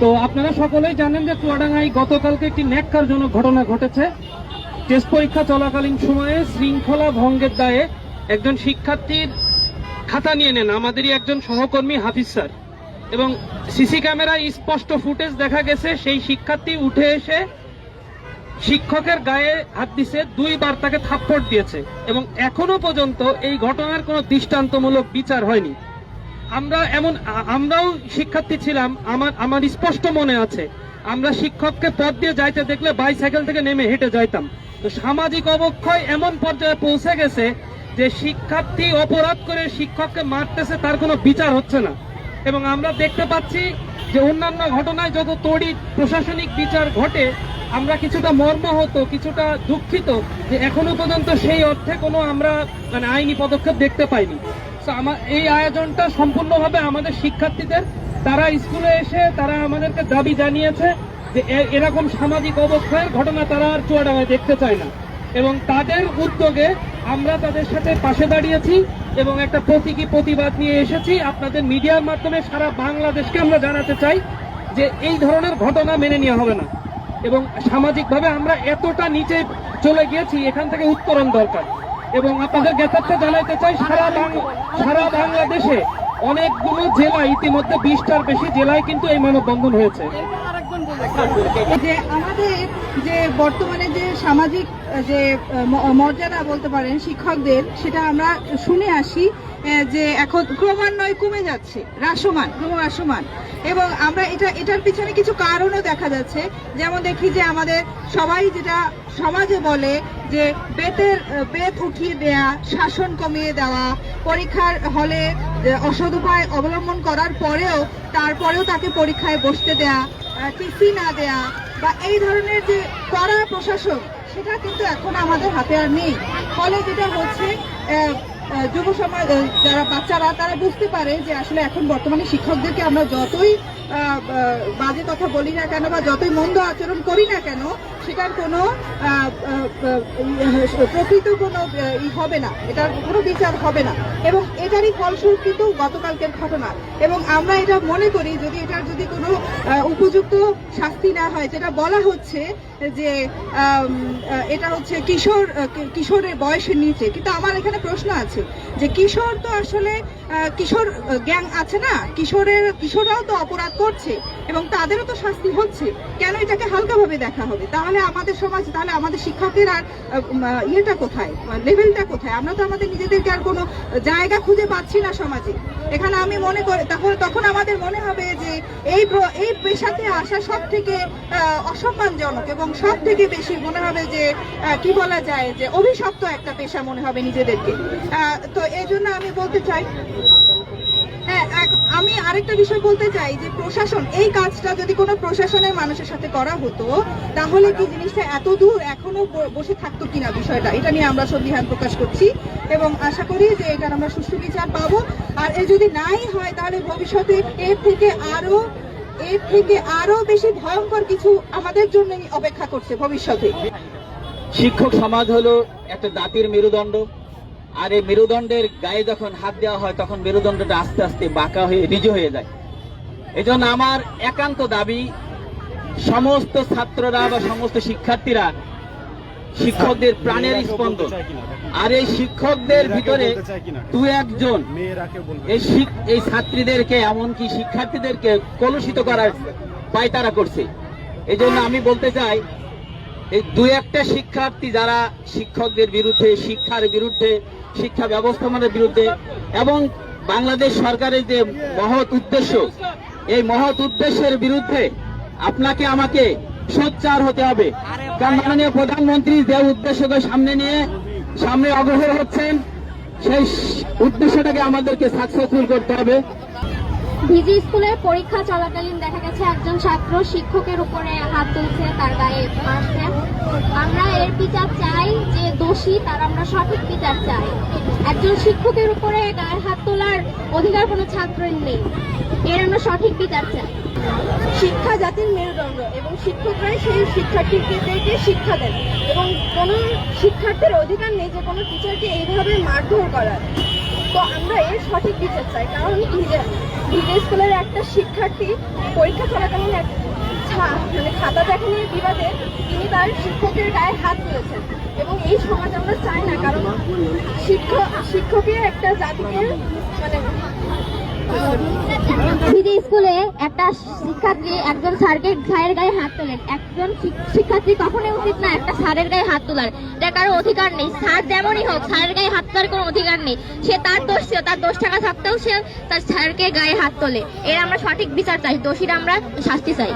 তো আপনারা সকলেই জানেন যে চুয়াডাঙ্গায় গতকালকে একটি ন্যাক্কারজনক ঘটনা ঘটেছে। টেস্ট পরীক্ষা চলাকালীন সময়ে শৃঙ্খলা ভঙ্গের দায়ে একজন শিক্ষার্থীর খাতা নিয়ে নেন। আমাদেরই একজন সহকর্মী হাফিজ স্যার। এবং সিসি ক্যামেরায় স্পষ্ট ফুটেজ দেখা গেছে, সেই শিক্ষার্থী উঠে এসে শিক্ষকের গায়ে হাত দিছে, দুইবার তাকে থাপ্পড় দিয়েছে এবং এখনও পর্যন্ত এই ঘটনার কোনো দৃষ্টান্তমূলক বিচার হয়নি। আমরা এমন, আমরাও শিক্ষার্থী ছিলাম, আমার আমার স্পষ্ট মনে আছে। আমরা শিক্ষককে পথ দিয়ে যাইতে দেখলে বাইসাইকেল থেকে নেমে হেঁটে যাইতাম। তো সামাজিক অবক্ষয় এমন পর্যায়ে পৌঁছে গেছে যে শিক্ষার্থী অপরাধ করে শিক্ষককে মারতেছে তার কোনো বিচার হচ্ছে না। এবং আমরা দেখতে পাচ্ছি যে অন্যান্য ঘটনায় যত তড়িৎ প্রশাসনিক বিচার ঘটে, আমরা কিছুটা মর্মাহত কিছুটা দুঃখিত যে এখনও পর্যন্ত সেই অর্থে কোনো আমরা মানে আইনি পদক্ষেপ দেখতে পাইনি। আমার এই আয়োজনটা সম্পূর্ণভাবে আমাদের শিক্ষার্থীদের, তারা স্কুলে এসে তারা আমাদেরকে দাবি জানিয়েছে যে এরকম সামাজিক অবক্ষয়ের ঘটনা তারা আর চুয়াডাঙ্গায় দেখতে চায় না। এবং তাদের উদ্যোগে আমরা তাদের সাথে পাশে দাঁড়িয়েছি এবং একটা প্রতীকী প্রতিবাদ নিয়ে এসেছি। আপনাদের মিডিয়ার মাধ্যমে সারা বাংলাদেশকে আমরা জানাতে চাই যে এই ধরনের ঘটনা মেনে নেওয়া হবে না। এবং সামাজিকভাবে আমরা এতটা নিচে চলে গিয়েছি, এখান থেকে উত্তরণ দরকার। এবং আপনাদের জ্ঞাতার্থে জানাইতে চাই, সারা সারা বাংলাদেশে অনেকগুলো জেলা ইতিমধ্যে বিশটার বেশি জেলায় কিন্তু এই মানববন্ধন হয়েছে। যে আমাদের যে বর্তমানে যে সামাজিক, যে মর্যাদা বলতে পারেন, শিক্ষকদের, সেটা আমরা শুনে আসি যে এখন ক্রমান্বয়ে কমে যাচ্ছে, হ্রাসমান, ক্রমহ্রাসমান। এবং আমরা এটা, এটার পিছনে কিছু কারণও দেখা যাচ্ছে। যেমন দেখি যে আমাদের সবাই যেটা সমাজে বলে যে বেতের বেত উঠিয়ে দেয়া, শাসন কমিয়ে দেওয়া, পরীক্ষার হলে অসদুপায় উপায় অবলম্বন করার পরেও, তারপরেও তাকে পরীক্ষায় বসতে দেয়া টিসি না দেয়া, বা এই ধরনের যে কড়া প্রশাসন সেটা কিন্তু এখন আমাদের হাতে আর নেই। ফলে যেটা হচ্ছে যুব সমাজ যারা বাচ্চারা, তারা বুঝতে পারে যে আসলে এখন বর্তমানে শিক্ষকদেরকে আমরা যতই বাজে কথা বলি না কেন বা যতই মন্দ আচরণ করি না কেন, সেটার কোনো প্রকৃত কোনো ই হবে না। এটার কোনো বিচার হবে না। এবং এটারই ফলস্বরূপ কিন্তু গতকালকের ঘটনা। এবং আমরা এটা মনে করি, যদি এটার যদি কোনো উপযুক্ত শাস্তি না হয়, যেটা বলা হচ্ছে যে এটা হচ্ছে কিশোর কিশোরের বয়সের নিচে। কিন্তু আমার এখানে প্রশ্ন আছে যে, কিশোর তো আসলে কিশোর গ্যাং আছে না? কিশোরের, কিশোররাও তো অপরাধ করছে এবং তাদেরও তো শাস্তি হচ্ছে। কেন এটাকে হালকাভাবে দেখা হবে? তাহলে আমাদের সমাজ, তাহলে আমাদের শিক্ষকের আর ইয়েটা কোথায়? লেভেলটা কোথায়? আমরা তো আমাদের নিজেদেরকে আর কোনো জায়গা খুঁজে পাচ্ছি না সমাজে। এখানে আমি মনে করি তখন তখন আমাদের মনে হবে যে এই এই পেশাতে আসা সব থেকে অসম্মানজনক এবং সব থেকে বেশি মনে হবে যে কি বলা যায় যে, অভিশপ্ত একটা পেশা মনে হবে নিজেদেরকে। তো এই জন্য আমি বলতে চাই আমি আরেকটা বিষয় বলতে চাই যে প্রশাসন, এই কাজটা যদি কোনো প্রশাসনের মানুষের সাথে করা হতো, তাহলে কি জিনিসটা এত দূর এখনও বসে থাকতো কিনা বিষয়টা? এটা নিয়ে আমরা সন্দিহান প্রকাশ করছি এবং আশা করি যে এটার আমরা সুষ্ঠু বিচার পাবো। আর এ যদি নাই হয়, তাহলে ভবিষ্যতে এর থেকে আরও, এর থেকে আরও বেশি ভয়ঙ্কর কিছু আমাদের জন্য অপেক্ষা করছে ভবিষ্যতে। শিক্ষক সমাজ হলো একটা জাতির মেরুদণ্ড। আর এই মেরুদণ্ডের গায়ে যখন হাত দেওয়া হয় তখন মেরুদণ্ডটা আস্তে আস্তে বাঁকা হয়ে রিজু হয়ে যায়। এজন্য আমার একান্ত দাবি সমস্ত ছাত্ররা বা সমস্ত শিক্ষার্থীরা শিক্ষকদের প্রাণের স্পন্দন। আর এই শিক্ষকদের ভিতরে দু একজন এই এই ছাত্রীদেরকে এমনকি শিক্ষার্থীদেরকে কলুষিত করার পায়তারা করছে। এই জন্য আমি বলতে চাই এই দু একটা শিক্ষার্থী যারা শিক্ষকদের বিরুদ্ধে, শিক্ষার বিরুদ্ধে, শিক্ষা ব্যবস্থাপনার বিরুদ্ধে এবং বাংলাদেশ সরকারের যে মহৎ উদ্দেশ্য, এই মহৎ উদ্দেশ্যের বিরুদ্ধে আপনাকে আমাকে সোচ্চার হতে হবে। কারণ মাননীয় প্রধানমন্ত্রী যে উদ্দেশ্যকে সামনে নিয়ে, সামনে অগ্রসর হচ্ছেন, সেই উদ্দেশ্যটাকে আমাদেরকে সাকসেসফুল করতে হবে। ভিজি স্কুলের পরীক্ষা চলাকালীন দেখা গেছে, একজন ছাত্র শিক্ষকের উপরে হাত তুলছে, তার গায়ে মারছে। আমরা এর বিচার চাই যে দোষী, তার আমরা সঠিক বিচার চাই। একজন শিক্ষকের উপরে গায়ে হাত তোলার অধিকার কোনো ছাত্রের নেই। এর আমরা সঠিক বিচার চাই। শিক্ষা জাতির মেরুদণ্ড এবং শিক্ষকরাই সেই শিক্ষার্থীদেরকে শিক্ষা দেন। এবং কোনো শিক্ষার্থীর অধিকার নেই যে কোনো টিচারকে এইভাবে মারধর করার। সঠিক বিচার চাই। কারণ ভিজে স্কুলের একটা শিক্ষার্থী পরীক্ষা চলাকালীন এক মানে খাতা দেখা নিয়ে বিবাদে, তিনি তার শিক্ষকের গায়ে হাত তুলেছেন। এবং এই সমাজ আমরা চাই না, কারণ শিক্ষক শিক্ষকের একটা জাতিকে মানে ভিজি স্কুলে একটা শিক্ষার্থী, একজন স্যারকে স্যারের গায়ে হাত তোলেন। একজন শিক্ষার্থী কখনোই উচিত না একটা স্যারের গায়ে হাত তোলার। এটা কারও অধিকার নেই। স্যার যেমনই হোক, স্যারের গায়ে হাত তোলার কোনো অধিকার নেই। সে তার দোষ ছিল, তার দোষ টাকা থাকতেও সে তার স্যারকে গায়ে হাত তোলে। এর আমরা সঠিক বিচার চাই। দোষীরা আমরা শাস্তি চাই।